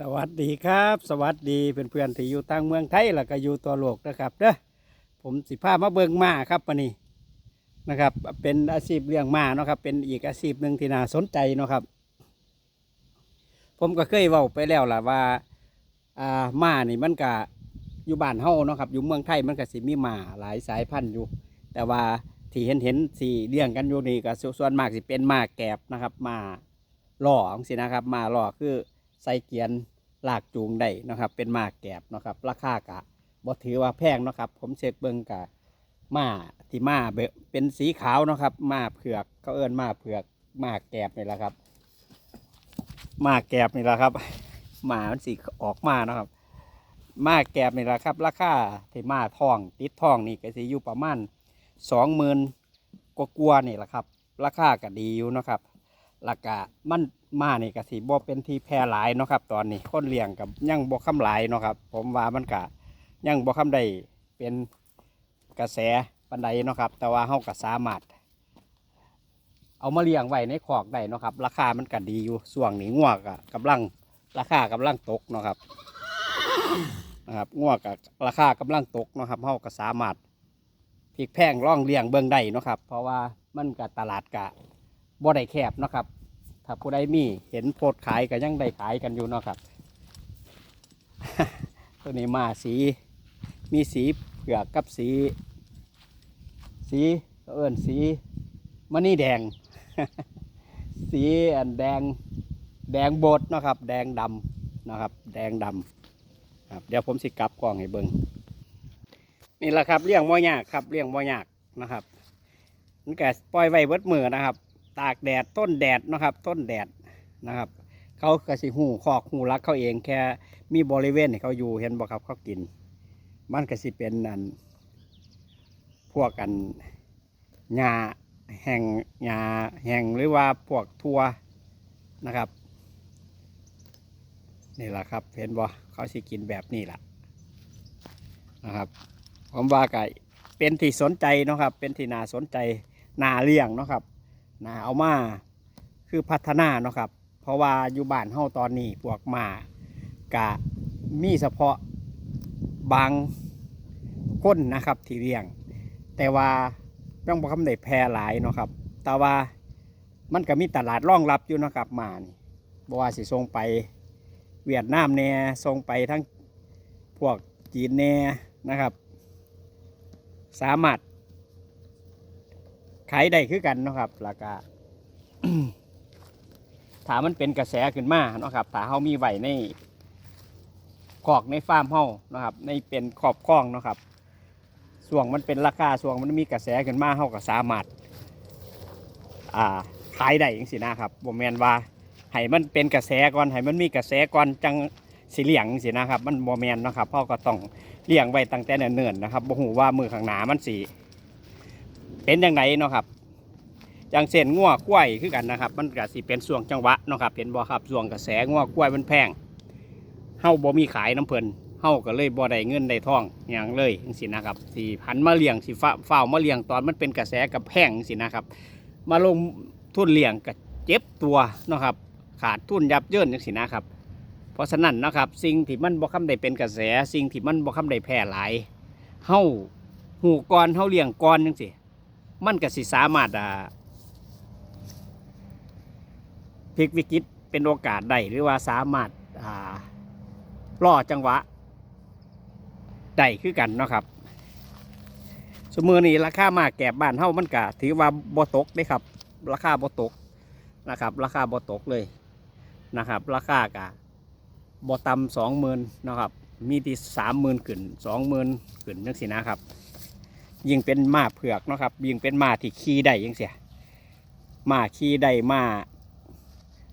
สวัสดีครับ สวัสดีเพื่อนๆที่อยู่ต่างเมืองไทยแล้วก็อยู่ตัวโลกนะครับเด้อผมสิพามาเบิงมาครับวันนี้นะครับ เป็นอาชีพเลี้ยงมาเนาะครับ เป็นอีกอาชีพหนึ่งที่น่าสนใจเนาะครับ ผมก็เคยเว้าไปแล้วล่ะว่าอ่ามานี่มันก็อยู่บ้านเฮาเนาะครับอยู่เมืองไทยมันก็สิมีมาหลายสายพันธุ์อยู่ แต่ว่าที่เห็นเห็นสีเลี้ยงกันอยู่นี่ก็ส่วนมากสิเป็นมาแกบนะครับม้าล่อสินะครับม้าล่อคือ ใส่เกียนลากจูงได้นะครับ เป็นหมาแกบนะครับ ราคากะบ่ถือว่าแพงนะครับ ผมเช็คเบิ่งกะมาที่มาเป็นสีขาวนะครับ มาเผือกเขาเอิ้นมาเผือกมาแกบนี่แหละครับ มาแกบนี่แหละครับหมามันสีออกมานะครับ มาแกบนี่แหละครับ ราคาที่มาทองติดทองนี่ก็สิอยู่ประมาณสองหมื่นกว่าๆนี่แหละครับ ราคาก็ดีอยู่นะครับแล้วก็มัน มานี่ก็สิบ่เป็นที่แพร่หลายเนาะครับ ตอนนี้คนเลี้ยงกับยังบ่คำหลายเนาะครับ ผมว่ามันก็ยังบ่คำได้เป็นกระแสปันใดเนาะครับ แต่ว่าเฮาก็สามารถ เอามาเลี้ยงไว้ในคอกได้เนาะครับ ราคามันก็ดีอยู่ช่วงนี้งวก็กำลังราคากำลังตกเนาะครับนะครับงวก็ราคากำลังตกเนาะครับเฮาก็สามารถพลิกแพงร่องเลี้ยงเบิ่งได้เนาะครับ เพราะว่ามันก็ตลาดกะบ่ได้แคบเนาะครับ ถ้าผู้ใดมีเห็นโพดขายก็ยังได้ขายกันอยู่เนาะครับ ตัวนี้มาสีมีสีเผือกกับสี สีเอิญสีมะนี่แดง สีอันแดงแดงโบดเนาะครับ แดงดำนะครับ แดงดำครับเดี๋ยวผมสิกลับกล้องให้เบิงนี่แหละครับเลี้ยงบ่ยากครับเลี้ยงบ่ยากนะครับมันแก่ปล่อยไว้เบิดมือนะครับ ตากแดดต้นแดดนะครับ ต้นแดดนะครับ เขากระสิหูคอกหูรักเขาเองแค่มีบริเวณให้เขาอยู่เห็นบ่ครับเขากิน มันกระสิเป็นอันพวกกันหญ้าแห่งหญ้าแห่งหรือว่าพวกทัวนะครับนี่แหละครับ เห็นบ่เขาสิกินแบบนี้แหละนะครับผมว่าก็เป็นที่สนใจนะครับ เป็นที่น่าสนใจน่าเลี้ยงนะครับ นะเอามาคือพัฒนาเนาะครับ เพราะว่าอยู่บ้านเฮาตอนนี้พวกหมากะมีเฉพาะบางคนนะครับที่เลี้ยง แต่ว่ายังบ่คำได้แพร่หลายเนาะครับ แต่ว่ามันก็มีตลาดรองรับอยู่นะครับหมานี่บ่ว่าสิส่งไปเวียดนามแน่ส่งไปทั้งพวกจีนแน่นะครับ สามารถ ขายได้คือกันเนาะครับแล้วก็ถ้ามันเป็นกระแสขึ้นมาเนาะครับถ้าเฮามีไว้ในคอกในฟาร์มเฮานะครับ ในเป็นขอบคล้องเนาะครับส่วงมันเป็นราคาส่วงมันมีกระแสขึ้นมาเฮาก็สามารถอ่าขายได้จังซี่นะครับบ่แมนว่าให้มันเป็นกระแสก่อนให้มันมีกระแสก่อนจังสิเหลียงจังซี่นะครับ มันบ่แมนเนาะครับเฮาก็ต้องเลี้ยงไว้ตั้งแต่เนิ่นๆนะครับบ่ฮู้ว่ามือข้างหน้ามันสิ เป็นยังไงเนาะครับอย่างเส้นงัวกล้วยคือกันนะครับ มันก็สิเป็นส่วงจังหวะเนาะครับเห็นบ่ครับส่วงกระแสงัวกล้วยมันแพงเฮาบ่มีขายน้ำเพลินเฮาก็เลยบ่ได้เงินได้ทองอย่างเลยจังซี่นะครับสิหันมาเลี้ยงสิฟ้าฝ้ามาเลี้ยงตอนมันเป็นกระแสกับแพงจังซี่นะครับ มาลงทุนเลี้ยงก็เจ็บตัวเนาะครับขาดทุนยับเยินจังซี่นะครับ เพราะฉะนั้นนะครับ สิ่งที่มันบ่คำได้เป็นกระแส สิ่งที่มันบ่คำได้แพร่หลายเฮาหูก่อนเฮาเลี้ยงก่อนจังซี่ มันก็สิสามารถอ่าพลิกวิกฤตเป็นโอกาสได้หรือว่าสามารถอ่ารอจังหวะได้คือกันเนาะครับสมือนี้ราคามาแก็บบ้านเฮามันก็ถือว่าบ่ตกเด้ครับ ราคาบ่ตกนะครับ ราคาบ่ตกเลยนะครับ ราคากะบ่ต่ำสองหมื่นนะครับ มีที่สามหมื่นขึ้นสองหมื่นขึ้นจังสินะครับ ยิ่งเป็นม้าเผือกเนาะครับยิ่งเป็นม้าที่ขี่ได้ยังเสียม้าขี่ได้ม้า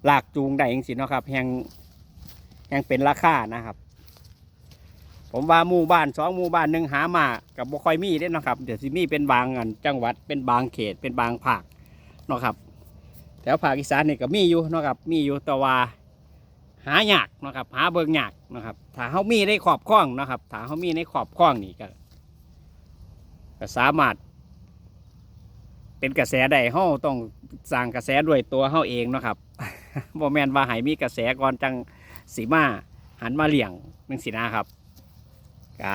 ลากจูงได้ยังสิเนาะครับแหงแหงเป็นราคานะครับ ผมว่าหมู่บ้านสองหมู่บ้านหนึ่งหามากับบ่ค่อยมีได้นะครับ เดี๋ยวสิมีเป็นบางอันจังหวัดเป็นบางเขตเป็นบางภาคเนาะครับแถวภาคอีสานนี่ก็มีอยู่นะครับ มีอยู่แต่ว่าหายากนะครับ หาเบิ่งยากนะครับ ถ้าเขามีในขอบคล้องนะครับ ถ้าเขามีในขอบคล้องนี่ก็ ก็สามารถ เป็นกระแสได้เฮาต้องสร้างกระแสด้วยตัวเฮาเองเนาะครับบ่แมนว่าให้มีกระแสก่อนจังสีมาหันมาเลี้ยงนังสินะครับก็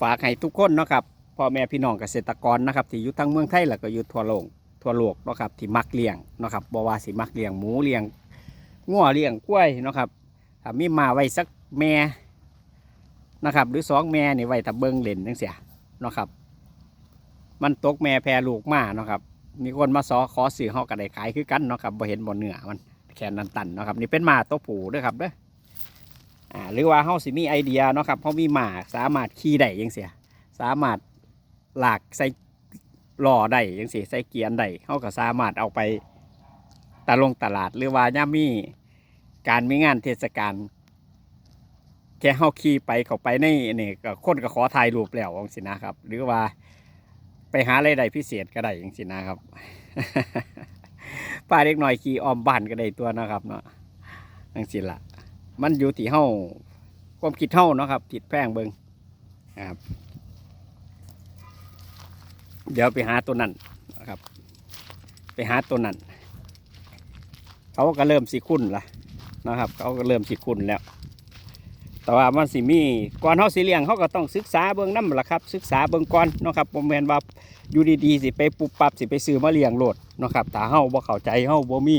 ฝากให้ทุกคนเนาะครับพ่อแม่พี่น้องเกษตรกรนะครับที่อยู่ทั้งเมืองไทยแล้วก็อยู่ทั่วโลกทั่วโลกเนาะครับที่มักเลี้ยงเนาะครับบ่ว่าสิมักเลี้ยงหมูเลี้ยงงัวเลี้ยงกล้วยเนาะครับถ้ามีมาไว้สักแม่ นะครับ หรือสองแม่นี่ไว้ถ้าเบิ่งเล่นจังเสียนะครับ มันตกแม่แพรลูกมานะครับ มีคนมาซอขอซื้อเฮาก็ได้ขายคือกันเนาะครับบ่เห็นบ่เนื้อมันแค่นั้นตันเนาะครับ นี่เป็นหมาตัวผู้ด้อครับเด้ออ่าหรือว่าเฮาสิมีไอเดียเนาะครับเฮามีหมาสามารถขี่ได้จังเสียสามารถหลากใส่ล้อได้จังซี่ใส่เกียร์ได้เฮาก็สามารถเอาไปตะลงตลาดหรือว่าย่ามีการมีงานเทศกาล แค่เฮาขี่ไปเข้าไปในนี่ก็คนก็ขอถ่ายรูปแล้วจังซี่นะครับ หรือว่าไปหาอะไรใดพิเศษก็ได้อย่างสินะครับป้าเล็กหน่อยขี่ออมบ้านก็ได้ตัวนะครับเนาะจังสิละมันอยู่ที่เฮาความคิดเฮาเนาะครับผิดแพงเบิงครับ เดี๋ยวไปหาตัวนั้นนะครับ ไปหาตัวนั้น เขาก็เริ่มสิคุ้นละนะครับ เขาก็เริ่มสิคุ้นแล้ว แต่ว่ามันสิมีก่อนเฮาสิเลี้ยงเขาก็ต้องศึกษาเบิ่งน้ำล่ะครับ ศึกษาเบิ่งก่อนเนาะครับบ่แม่นว่าอยู่ดีๆสิไปปุบปับสิไปซื้อมาเลี้ยงโลดเนาะครับถ้าเฮาบ่เข้าใจเฮาบ่มี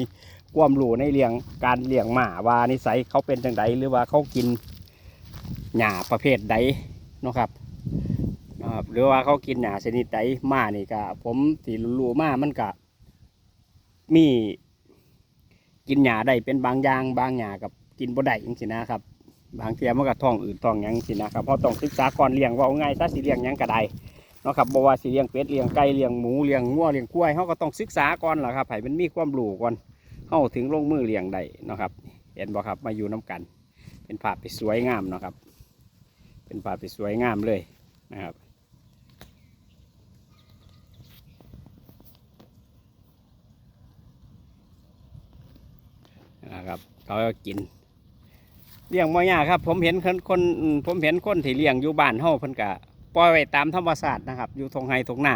ความรู้ในเลี้ยงการเลี้ยงหมาว่านิสัยเขาเป็นจังไดหรือว่าเขากินหญ้าประเภทใดเนาะครับนะครับหรือว่าเขากินหญ้าชนิดใดหมานี่ก็ผมสิรู้ๆมามันก็มีกินหญ้าได้เป็นบางอย่างบางหญ้ากับกินบ่ได้จังซี่นะครับ บางเทียมันก็ท้องอืดท้องยังสินะครับเพราะต้องศึกษาก่อนเลี้ยงว่าเอาง่ายถ้าสิเลี้ยงยังก็ได้เนาะครับบ่ว่าสิเลี้ยงเป็ดเลี้ยงไก่เลี้ยงหมูเลี้ยงงัวเลี้ยงกล้วยเฮาก็ต้องศึกษาก่อนล่ะครับให้มันมีความรู้ก่อนเฮาถึงลงมือเลี้ยงได้เนาะครับ เห็นบ่ครับมาอยู่น้กัน เป็นภาพที่สวยงามเนาะครับ เป็นภาพที่สวยงามเลยนะครับนะครับเขาก็กิน เลี้ยงบ่ยากครับ ผมเห็นคนคนผมเห็นคนที่เลี้ยงอยู่บ้านเฮาเพิ่นก็ปล่อยไว้ตามธรรมชาตินะครับ อยู่ทงไห้ทงหน้า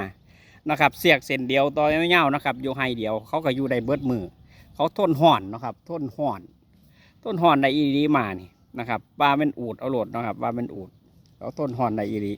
นะครับ เสียกเส้นเดียวต่อยาวๆนะครับ อยู่ไห้เดียว เขาก็อยู่ได้เบิดมือ เขาทนห่อนนะครับทนห่อนทนห่อนได้อีดีมานี่นะครับว่าเป็นอูดเอาโหลดนะครับว่าเป็นอูดเขาทนห่อนได้อีดี